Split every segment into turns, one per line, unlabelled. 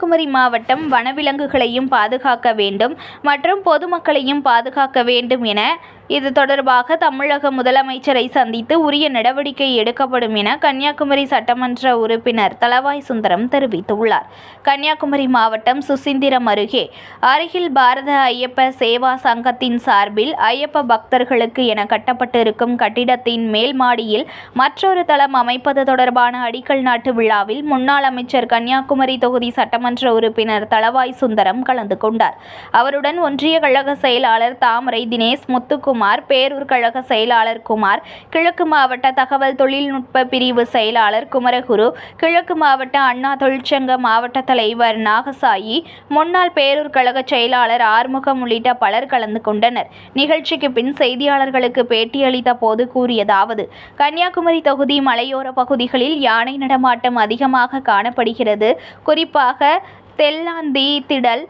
கன்னியாகுமரி மாவட்டம் வனவிலங்குகளையும் பாதுகாக்க வேண்டும் மற்றும் பொதுமக்களையும் பாதுகாக்க வேண்டும் என இது தொடர்பாக தமிழக முதலமைச்சரை சந்தித்து உரிய நடவடிக்கை எடுக்கப்படும் என கன்னியாகுமரி சட்டமன்ற உறுப்பினர் தளவாய் சுந்தரம் தெரிவித்துள்ளார். கன்னியாகுமரி மாவட்டம் சுசீந்திரம் அருகே அருகில் பாரத ஐயப்ப சேவா சங்கத்தின் சார்பில் ஐயப்ப பக்தர்களுக்கு என கட்டப்பட்டிருக்கும் கட்டிடத்தின் மேல் மாடியில் மற்றொரு தளம் அமைப்பது தொடர்பான அடிக்கல் நாட்டு விழாவில் முன்னாள் அமைச்சர் கன்னியாகுமரி தொகுதி சட்டமன்ற உறுப்பினர் தளவாய் சுந்தரம் கலந்து கொண்டார். அவருடன் ஒன்றிய கழக செயலாளர் தாமரை தினேஷ் முத்துக்குமார் பேரூர் கழக செயலாளர் குமார் கிழக்கு மாவட்ட தகவல் தொழில்நுட்ப பிரிவு செயலாளர் குமரகுரு கிழக்கு மாவட்ட அண்ணா தொழிற்சங்க மாவட்ட தலைவர் நாகசாயி முன்னாள் பேரூர் கழக செயலாளர் ஆறுமுகம் உள்ளிட்ட பலர் கலந்து கொண்டனர். நிகழ்ச்சிக்கு பின் செய்தியாளர்களுக்கு பேட்டியளித்த போது கூறியதாவது கன்னியாகுமரி தொகுதி மலையோர பகுதிகளில் யானை நடமாட்டம் அதிகமாக காணப்படுகிறது. குறிப்பாக தெல்லாந்தி திடல்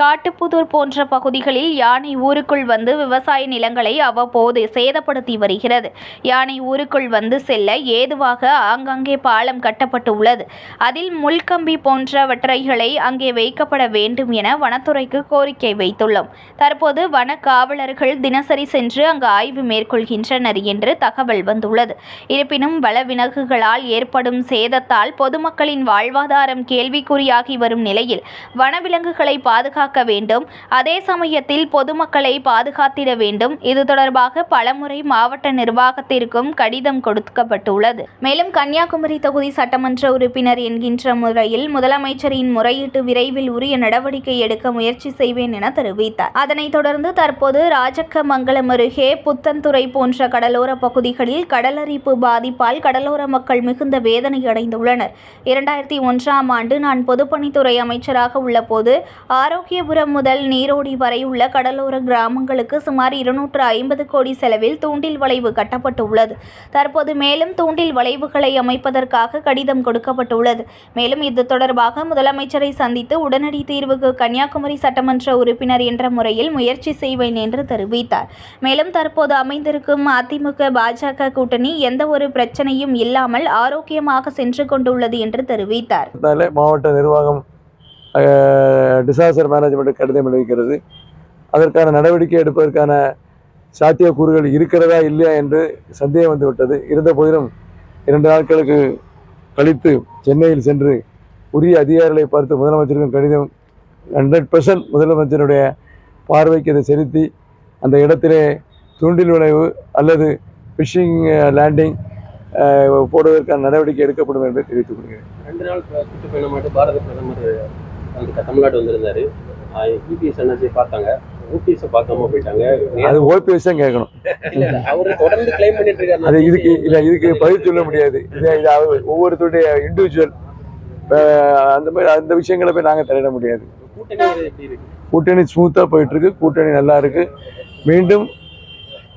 காட்டுப்புதூர் போன்ற பகுதிகளில் யானை ஊருக்குள் வந்து விவசாய நிலங்களை அவ்வப்போது சேதப்படுத்தி வருகிறது. யானை ஊருக்குள் வந்து செல்ல ஏதுவாக ஆங்காங்கே பாலம் கட்டப்பட்டு உள்ளது அதில் முள்கம்பி போன்றவற்றைகளை அங்கே வைக்கப்பட வேண்டும் என வனத்துறைக்கு கோரிக்கை வைத்துள்ளோம். தற்போது வன காவலர்கள் தினசரி சென்று அங்கு ஆய்வு மேற்கொள்கின்றனர் என்று தகவல் வந்துள்ளது. இருப்பினும் வளவினகுகளால் ஏற்படும் சேதத்தால் பொதுமக்களின் வாழ்வாதாரம் கேள்விக்குறியாகி வரும் நிலையில் வனவிலங்குகளை பாதுகாக்க வேண்டும். அதே சமயத்தில் பொதுமக்களை பாதுகாத்திட வேண்டும். இது தொடர்பாக பலமுறை மாவட்ட நிர்வாகத்திற்கும் கடிதம் கொடுக்கப்பட்டுள்ளது. மேலும் கன்னியாகுமரி தொகுதி சட்டமன்ற உறுப்பினர் என்கின்ற முறையில் முதலமைச்சரின் முறையீட்டு விரைவில் உரிய நடவடிக்கை எடுக்க முயற்சி செய்வேன் என தெரிவித்தார். அதனைத் தொடர்ந்து தற்போது ராஜக்கமங்கலம் அருகே புத்தன்துறை போன்ற கடலோர பகுதிகளில் கடலரிப்பு பாதிப்பால் கடலோர மக்கள் மிகுந்த வேதனை அடைந்துள்ளனர் இரண்டாயிரத்தி ஒன்றாம் ஆண்டு நான் பொதுப்பணித்துறை அமைச்சராக உள்ளபோது ஆரோக்கியபுரம் முதல் நீரோடி வரை உள்ள கடலோர கிராமங்களுக்கு சுமார் இருநூற்று ஐம்பது கோடி செலவில் தூண்டில் வளைவு கட்டப்பட்டுள்ளது. தற்போது மேலும் தூண்டில் வளைவுகளை அமைப்பதற்காக கடிதம் கொடுக்கப்பட்டுள்ளது. மேலும் இது தொடர்பாக முதலமைச்சரை சந்தித்து உடனடி தீர்வுக்கு கன்னியாகுமரி சட்டமன்ற உறுப்பினர் என்ற முறையில் முயற்சி செய்வேன் என்று தெரிவித்தார். மேலும் தற்போது அமைந்திருக்கும் அதிமுக பாஜக கூட்டணி எந்த ஒரு பிரச்சனையும் இல்லாமல் ஆரோக்கியமாக சென்று கொண்டுள்ளது என்று தெரிவித்தார்.
மாவட்ட நிர்வாகம் டிசாஸ்டர் மேனேஜ்மெண்ட் கடிதம் எழுதிக்கிறது. அதற்கான நடவடிக்கை எடுப்பதற்கான சாத்தியக்கூறுகள் இருக்கிறதா இல்லையா என்று சந்தேகம் வந்துவிட்டது. இருந்த போதிலும் இரண்டு நாட்களுக்கு கழித்து சென்னையில் சென்று உரிய அதிகாரிகளை பார்த்து முதலமைச்சருக்கும் கடிதம் ஹண்ட்ரட் பெர்சன்ட் முதலமைச்சருடைய பார்வைக்கு அதை செலுத்தி அந்த இடத்திலே தூண்டில் விளைவு அல்லது ஃபிஷிங் லேண்டிங் போடுவதற்கான நடவடிக்கை எடுக்கப்படும் என்று தெரிவித்துக் கொள்கிறேன்.
ரெண்டு நாள் ப- பாரத பிரதமர் வந்து தமிழ்நாடு வந்திருந்தாரு. யூபிஎஸ் எனர்ஜி பார்த்தாங்க. ஊபிஎஸ் பார்க்காம போயிட்டாங்க.
அது ஓபிஎஸ் தான் கேட்கணும்.
அவரு தொடர்ந்து கிளைம் பண்ணிட்டு இருக்காரு
அது இதுக்கு இல்ல இதுக்கு பதில் சொல்ல முடியாது. இது இது ஒவ்வொருத்தருடைய இண்டிவிஜுவல் அந்த மாதிரி அந்த விஷயங்களை போய் நாங்கள் தலையிட முடியாது.
கூட்டணி
ஸ்மூத்தாக போயிட்டு இருக்கு? கூட்டணி நல்லா இருக்கு. மீண்டும்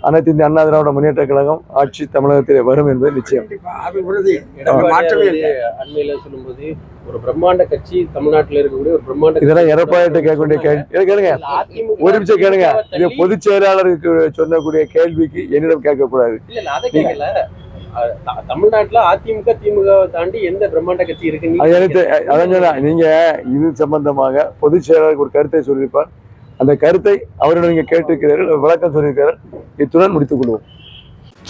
அனைத்து இந்திய அண்ணா திராவிட முன்னேற்ற கழகம் ஆட்சி தமிழகத்திலே வரும் என்பது நிச்சயம்.
எடப்பாடி அண்மையில சொல்லும்போது ஒரு பிரம்மாண்ட கட்சி தமிழ்நாட்டுல இருக்கக்கூடிய ஒரு பிரம்மாண்ட
இதெல்லாம் எடப்பாடிட்ட கேட்க வேண்டிய கேள்வி கேளுங்க.
அதிமுக
ஒரு நிமிஷம் கேளுங்க. இது பொதுச் செயலாளருக்கு சொன்னக்கூடிய கேள்விக்கு என்னிடம் கேட்கக்கூடாது.
தமிழ்நாட்டுல அதிமுக திமுக தாண்டி எந்த பிரம்மாண்ட கட்சி இருக்கு?
அதான் சொன்னேன். நீங்க இது சம்பந்தமாக பொதுச் செயலாளருக்கு ஒரு கருத்தை சொல்லியிருப்பார். அந்த கருத்தை அவரிடம் நீங்கள் கேட்டிருக்கிறீர்கள் விளக்கம் சொல்லியிருக்கிறார். இத்துடன் முடித்துக் கொள்வோம்.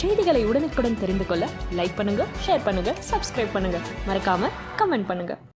செய்திகளை உடனுக்குடன் தெரிந்து கொள்ள லைக் பண்ணுங்க ஷேர் பண்ணுங்க சப்ஸ்கிரைப் பண்ணுங்க. மறக்காம கமெண்ட் பண்ணுங்க.